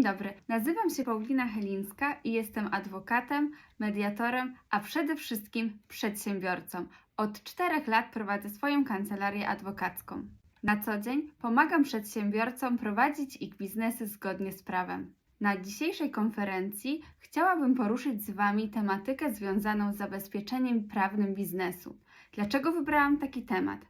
Dzień dobry, nazywam się Paulina Helińska i jestem adwokatem, mediatorem, a przede wszystkim przedsiębiorcą. Od czterech lat prowadzę swoją kancelarię adwokacką. Na co dzień pomagam przedsiębiorcom prowadzić ich biznesy zgodnie z prawem. Na dzisiejszej konferencji chciałabym poruszyć z Wami tematykę związaną z zabezpieczeniem prawnym biznesu. Dlaczego wybrałam taki temat?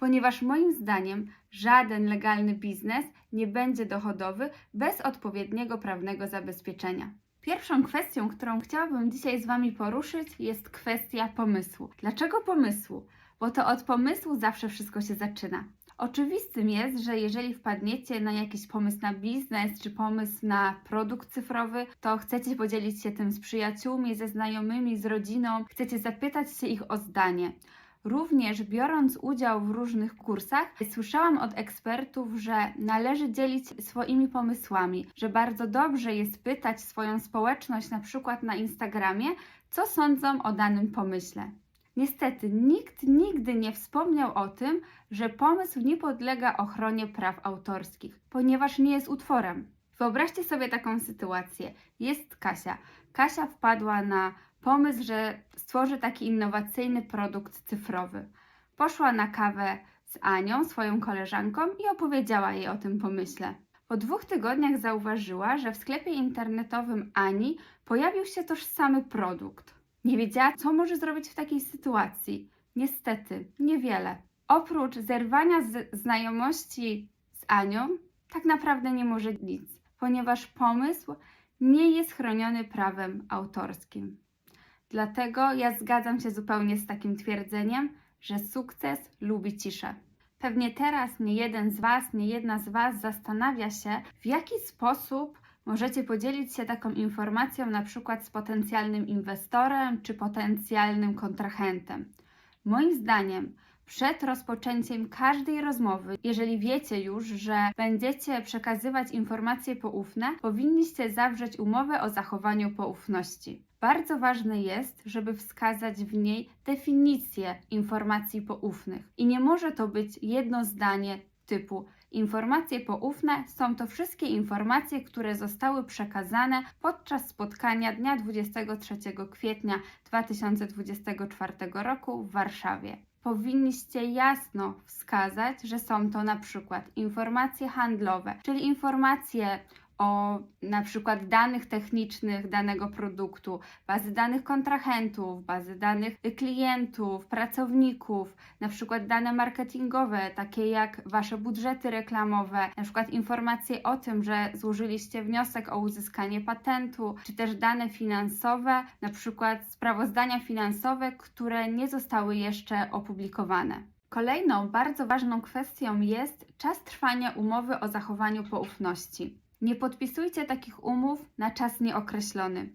Ponieważ moim zdaniem żaden legalny biznes nie będzie dochodowy bez odpowiedniego prawnego zabezpieczenia. Pierwszą kwestią, którą chciałabym dzisiaj z Wami poruszyć, jest kwestia pomysłu. Dlaczego pomysłu? Bo to od pomysłu zawsze wszystko się zaczyna. Oczywistym jest, że jeżeli wpadniecie na jakiś pomysł na biznes czy pomysł na produkt cyfrowy, to chcecie podzielić się tym z przyjaciółmi, ze znajomymi, z rodziną, chcecie zapytać się ich o zdanie. Również biorąc udział w różnych kursach, słyszałam od ekspertów, że należy dzielić swoimi pomysłami, że bardzo dobrze jest pytać swoją społeczność, na przykład na Instagramie, co sądzą o danym pomyśle. Niestety, nikt nigdy nie wspomniał o tym, że pomysł nie podlega ochronie praw autorskich, ponieważ nie jest utworem. Wyobraźcie sobie taką sytuację. Jest Kasia. Kasia wpadła na pomysł, że stworzy taki innowacyjny produkt cyfrowy. Poszła na kawę z Anią, swoją koleżanką, i opowiedziała jej o tym pomyśle. Po dwóch tygodniach zauważyła, że w sklepie internetowym Ani pojawił się tożsamy produkt. Nie wiedziała, co może zrobić w takiej sytuacji. Niestety, niewiele. Oprócz zerwania z znajomości z Anią, tak naprawdę nie może nic, ponieważ pomysł nie jest chroniony prawem autorskim. Dlatego ja zgadzam się zupełnie z takim twierdzeniem, że sukces lubi ciszę. Pewnie teraz nie jeden z Was, nie jedna z Was zastanawia się, w jaki sposób możecie podzielić się taką informacją, na przykład z potencjalnym inwestorem czy potencjalnym kontrahentem. Moim zdaniem, przed rozpoczęciem każdej rozmowy, jeżeli wiecie już, że będziecie przekazywać informacje poufne, powinniście zawrzeć umowę o zachowaniu poufności. Bardzo ważne jest, żeby wskazać w niej definicję informacji poufnych. I nie może to być jedno zdanie typu Informacje poufne są to wszystkie informacje, które zostały przekazane podczas spotkania dnia 23 kwietnia 2024 roku w Warszawie. Powinniście jasno wskazać, że są to na przykład informacje handlowe, czyli informacje o na przykład danych technicznych danego produktu, bazy danych kontrahentów, bazy danych klientów, pracowników, na przykład dane marketingowe, takie jak wasze budżety reklamowe, na przykład informacje o tym, że złożyliście wniosek o uzyskanie patentu, czy też dane finansowe, na przykład sprawozdania finansowe, które nie zostały jeszcze opublikowane. Kolejną bardzo ważną kwestią jest czas trwania umowy o zachowaniu poufności. Nie podpisujcie takich umów na czas nieokreślony.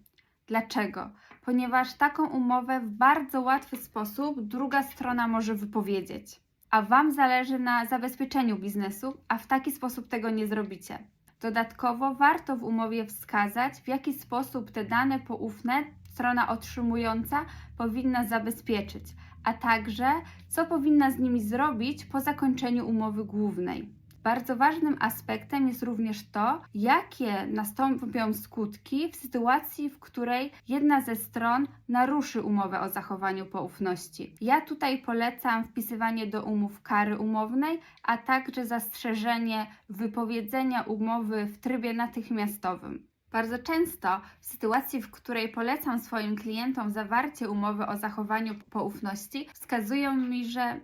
Dlaczego? Ponieważ taką umowę w bardzo łatwy sposób druga strona może wypowiedzieć, a Wam zależy na zabezpieczeniu biznesu, a w taki sposób tego nie zrobicie. Dodatkowo warto w umowie wskazać, w jaki sposób te dane poufne strona otrzymująca powinna zabezpieczyć, a także co powinna z nimi zrobić po zakończeniu umowy głównej. Bardzo ważnym aspektem jest również to, jakie nastąpią skutki w sytuacji, w której jedna ze stron naruszy umowę o zachowaniu poufności. Ja tutaj polecam wpisywanie do umów kary umownej, a także zastrzeżenie wypowiedzenia umowy w trybie natychmiastowym. Bardzo często w sytuacji, w której polecam swoim klientom zawarcie umowy o zachowaniu poufności, wskazują mi, że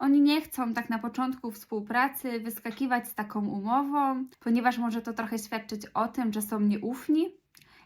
oni nie chcą tak na początku współpracy wyskakiwać z taką umową, ponieważ może to trochę świadczyć o tym, że są nieufni.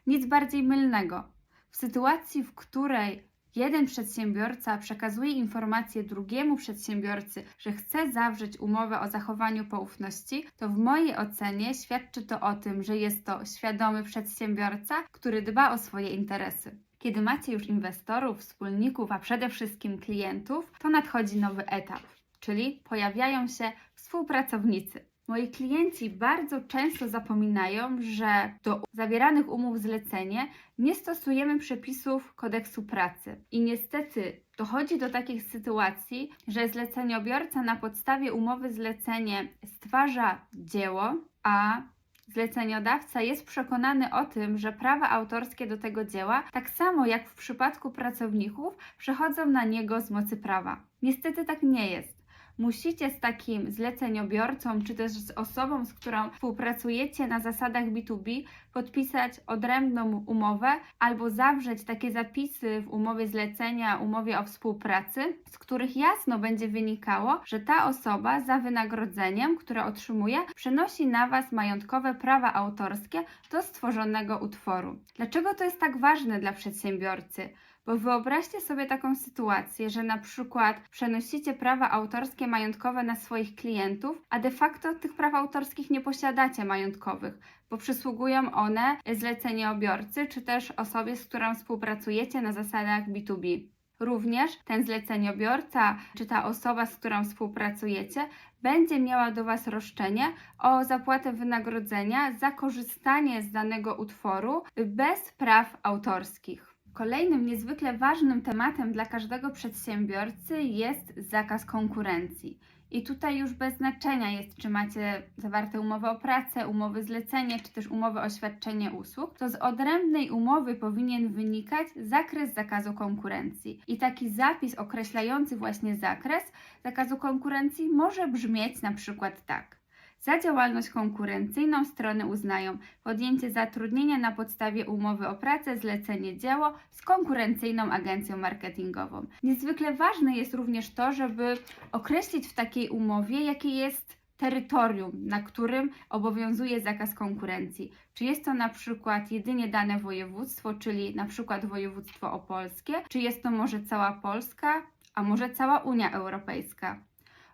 Nic bardziej mylnego. W sytuacji, w której jeden przedsiębiorca przekazuje informację drugiemu przedsiębiorcy, że chce zawrzeć umowę o zachowaniu poufności, to w mojej ocenie świadczy to o tym, że jest to świadomy przedsiębiorca, który dba o swoje interesy. Kiedy macie już inwestorów, wspólników, a przede wszystkim klientów, to nadchodzi nowy etap, czyli pojawiają się współpracownicy. Moi klienci bardzo często zapominają, że do zawieranych umów zlecenie nie stosujemy przepisów kodeksu pracy. I niestety dochodzi do takich sytuacji, że zleceniobiorca na podstawie umowy zlecenie stwarza dzieło, a zleceniodawca jest przekonany o tym, że prawa autorskie do tego dzieła, tak samo jak w przypadku pracowników, przechodzą na niego z mocy prawa. Niestety tak nie jest. Musicie z takim zleceniobiorcą, czy też z osobą, z którą współpracujecie na zasadach B2B, podpisać odrębną umowę albo zawrzeć takie zapisy w umowie zlecenia, umowie o współpracy, z których jasno będzie wynikało, że ta osoba za wynagrodzeniem, które otrzymuje, przenosi na Was majątkowe prawa autorskie do stworzonego utworu. Dlaczego to jest tak ważne dla przedsiębiorcy? Bo wyobraźcie sobie taką sytuację, że na przykład przenosicie prawa autorskie majątkowe na swoich klientów, a de facto tych praw autorskich nie posiadacie majątkowych, bo przysługują one zleceniobiorcy czy też osobie, z którą współpracujecie na zasadach B2B. Również ten zleceniobiorca czy ta osoba, z którą współpracujecie, będzie miała do Was roszczenie o zapłatę wynagrodzenia za korzystanie z danego utworu bez praw autorskich. Kolejnym niezwykle ważnym tematem dla każdego przedsiębiorcy jest zakaz konkurencji. I tutaj już bez znaczenia jest, czy macie zawarte umowy o pracę, umowy zlecenie, czy też umowy o świadczenie usług, to z odrębnej umowy powinien wynikać zakres zakazu konkurencji. I taki zapis określający właśnie zakres zakazu konkurencji może brzmieć na przykład tak. Za działalność konkurencyjną strony uznają podjęcie zatrudnienia na podstawie umowy o pracę, zlecenie dzieło z konkurencyjną agencją marketingową. Niezwykle ważne jest również to, żeby określić w takiej umowie, jakie jest terytorium, na którym obowiązuje zakaz konkurencji. Czy jest to na przykład jedynie dane województwo, czyli na przykład województwo opolskie, czy jest to może cała Polska, a może cała Unia Europejska.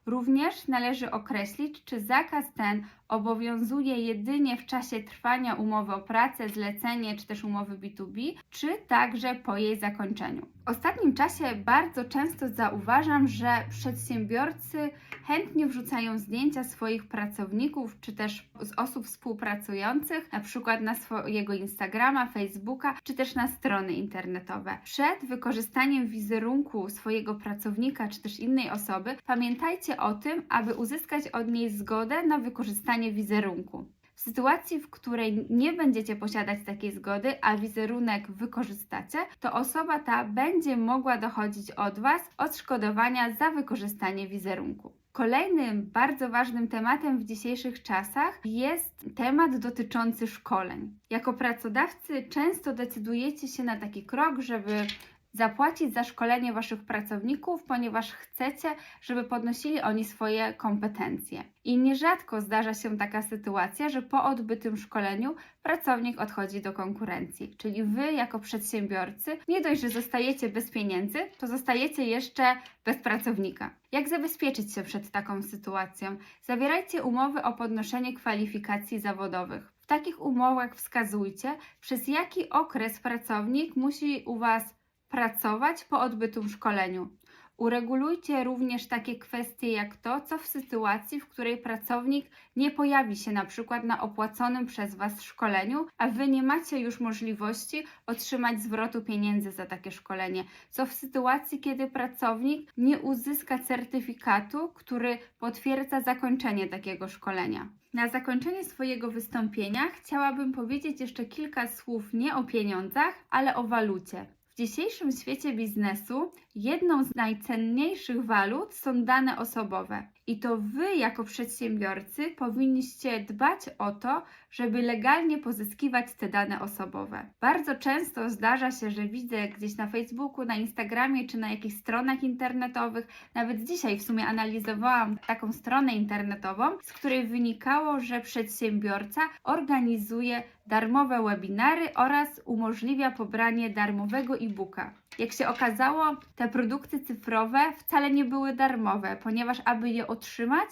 Również należy określić, czy zakaz ten obowiązuje jedynie w czasie trwania umowy o pracę, zlecenie czy też umowy B2B, czy także po jej zakończeniu. W ostatnim czasie bardzo często zauważam, że przedsiębiorcy chętnie wrzucają zdjęcia swoich pracowników czy też z osób współpracujących, na przykład na swojego Instagrama, Facebooka czy też na strony internetowe. Przed wykorzystaniem wizerunku swojego pracownika czy też innej osoby, pamiętajcie o tym, aby uzyskać od niej zgodę na wykorzystanie wizerunku. W sytuacji, w której nie będziecie posiadać takiej zgody, a wizerunek wykorzystacie, to osoba ta będzie mogła dochodzić od Was odszkodowania za wykorzystanie wizerunku. Kolejnym bardzo ważnym tematem w dzisiejszych czasach jest temat dotyczący szkoleń. Jako pracodawcy często decydujecie się na taki krok, żeby zapłacić za szkolenie Waszych pracowników, ponieważ chcecie, żeby podnosili oni swoje kompetencje. I nierzadko zdarza się taka sytuacja, że po odbytym szkoleniu pracownik odchodzi do konkurencji. Czyli Wy, jako przedsiębiorcy, nie dość, że zostajecie bez pieniędzy, to zostajecie jeszcze bez pracownika. Jak zabezpieczyć się przed taką sytuacją? Zawierajcie umowy o podnoszenie kwalifikacji zawodowych. W takich umowach wskazujcie, przez jaki okres pracownik musi u Was pracować po odbytym szkoleniu. Uregulujcie również takie kwestie jak to, co w sytuacji, w której pracownik nie pojawi się na przykład na opłaconym przez Was szkoleniu, a Wy nie macie już możliwości otrzymać zwrotu pieniędzy za takie szkolenie. Co w sytuacji, kiedy pracownik nie uzyska certyfikatu, który potwierdza zakończenie takiego szkolenia. Na zakończenie swojego wystąpienia chciałabym powiedzieć jeszcze kilka słów nie o pieniądzach, ale o walucie. W dzisiejszym świecie biznesu jedną z najcenniejszych walut są dane osobowe. I to Wy, jako przedsiębiorcy, powinniście dbać o to, żeby legalnie pozyskiwać te dane osobowe. Bardzo często zdarza się, że widzę gdzieś na Facebooku, na Instagramie czy na jakichś stronach internetowych, nawet dzisiaj w sumie analizowałam taką stronę internetową, z której wynikało, że przedsiębiorca organizuje darmowe webinary oraz umożliwia pobranie darmowego e-booka. Jak się okazało, te produkty cyfrowe wcale nie były darmowe, ponieważ aby je otrzymać,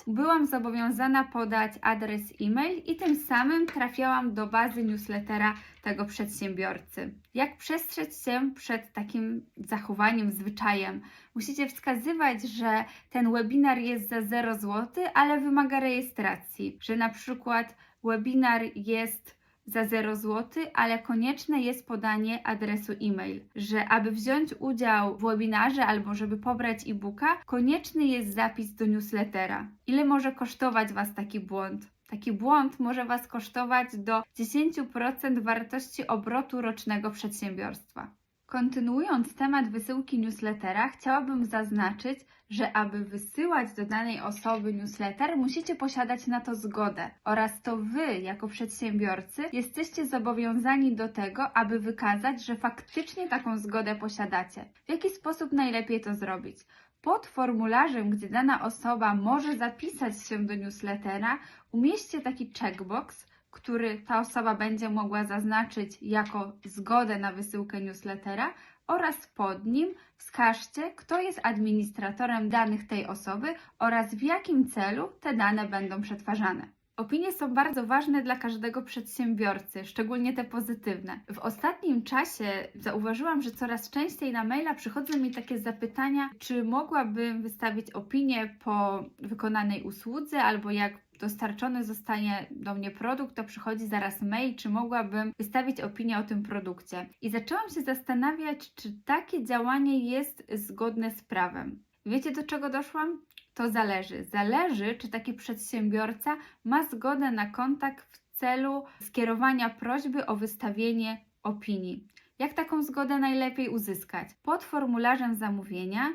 byłam zobowiązana podać adres e-mail i tym samym trafiałam do bazy newslettera tego przedsiębiorcy. Jak przestrzec się przed takim zachowaniem, zwyczajem? Musicie wskazywać, że ten webinar jest za 0 zł, ale wymaga rejestracji, że na przykład webinar jest za 0 zł, ale konieczne jest podanie adresu e-mail, że aby wziąć udział w webinarze albo żeby pobrać e-booka, konieczny jest zapis do newslettera. Ile może kosztować Was taki błąd? Taki błąd może Was kosztować do 10% wartości obrotu rocznego przedsiębiorstwa. Kontynuując temat wysyłki newslettera, chciałabym zaznaczyć, że aby wysyłać do danej osoby newsletter, musicie posiadać na to zgodę oraz to Wy, jako przedsiębiorcy, jesteście zobowiązani do tego, aby wykazać, że faktycznie taką zgodę posiadacie. W jaki sposób najlepiej to zrobić? Pod formularzem, gdzie dana osoba może zapisać się do newslettera, umieśćcie taki checkbox, który ta osoba będzie mogła zaznaczyć jako zgodę na wysyłkę newslettera oraz pod nim wskażcie, kto jest administratorem danych tej osoby oraz w jakim celu te dane będą przetwarzane. Opinie są bardzo ważne dla każdego przedsiębiorcy, szczególnie te pozytywne. W ostatnim czasie zauważyłam, że coraz częściej na maila przychodzą mi takie zapytania, czy mogłabym wystawić opinię po wykonanej usłudze, albo jak dostarczony zostanie do mnie produkt, to przychodzi zaraz mail, czy mogłabym wystawić opinię o tym produkcie. I zaczęłam się zastanawiać, czy takie działanie jest zgodne z prawem. Wiecie do czego doszłam? To zależy. Zależy, czy taki przedsiębiorca ma zgodę na kontakt w celu skierowania prośby o wystawienie opinii. Jak taką zgodę najlepiej uzyskać? Pod formularzem zamówienia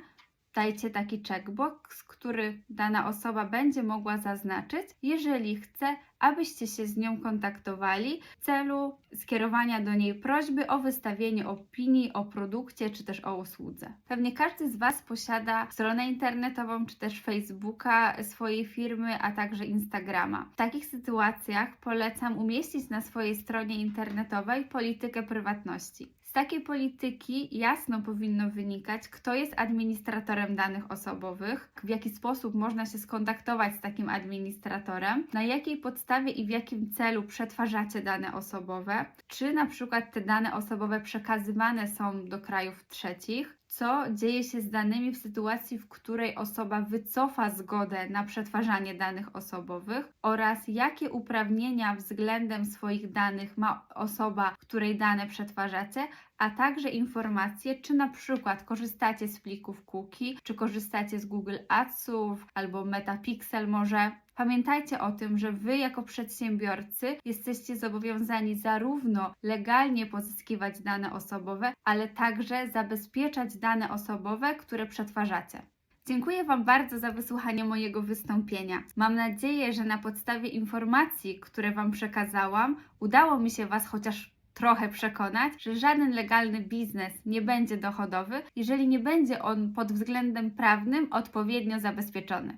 dajcie taki checkbox, który dana osoba będzie mogła zaznaczyć, jeżeli chce, abyście się z nią kontaktowali w celu skierowania do niej prośby o wystawienie opinii o produkcie czy też o usłudze. Pewnie każdy z Was posiada stronę internetową czy też Facebooka swojej firmy, a także Instagrama. W takich sytuacjach polecam umieścić na swojej stronie internetowej politykę prywatności. Takiej polityki jasno powinno wynikać, kto jest administratorem danych osobowych, w jaki sposób można się skontaktować z takim administratorem, na jakiej podstawie i w jakim celu przetwarzacie dane osobowe, czy na przykład te dane osobowe przekazywane są do krajów trzecich, co dzieje się z danymi w sytuacji, w której osoba wycofa zgodę na przetwarzanie danych osobowych oraz jakie uprawnienia względem swoich danych ma osoba, której dane przetwarzacie, a także informacje, czy na przykład korzystacie z plików cookie, czy korzystacie z Google Adsów albo Metapixel może. Pamiętajcie o tym, że Wy jako przedsiębiorcy jesteście zobowiązani zarówno legalnie pozyskiwać dane osobowe, ale także zabezpieczać dane osobowe, które przetwarzacie. Dziękuję Wam bardzo za wysłuchanie mojego wystąpienia. Mam nadzieję, że na podstawie informacji, które Wam przekazałam, udało mi się Was chociaż trochę przekonać, że żaden legalny biznes nie będzie dochodowy, jeżeli nie będzie on pod względem prawnym odpowiednio zabezpieczony.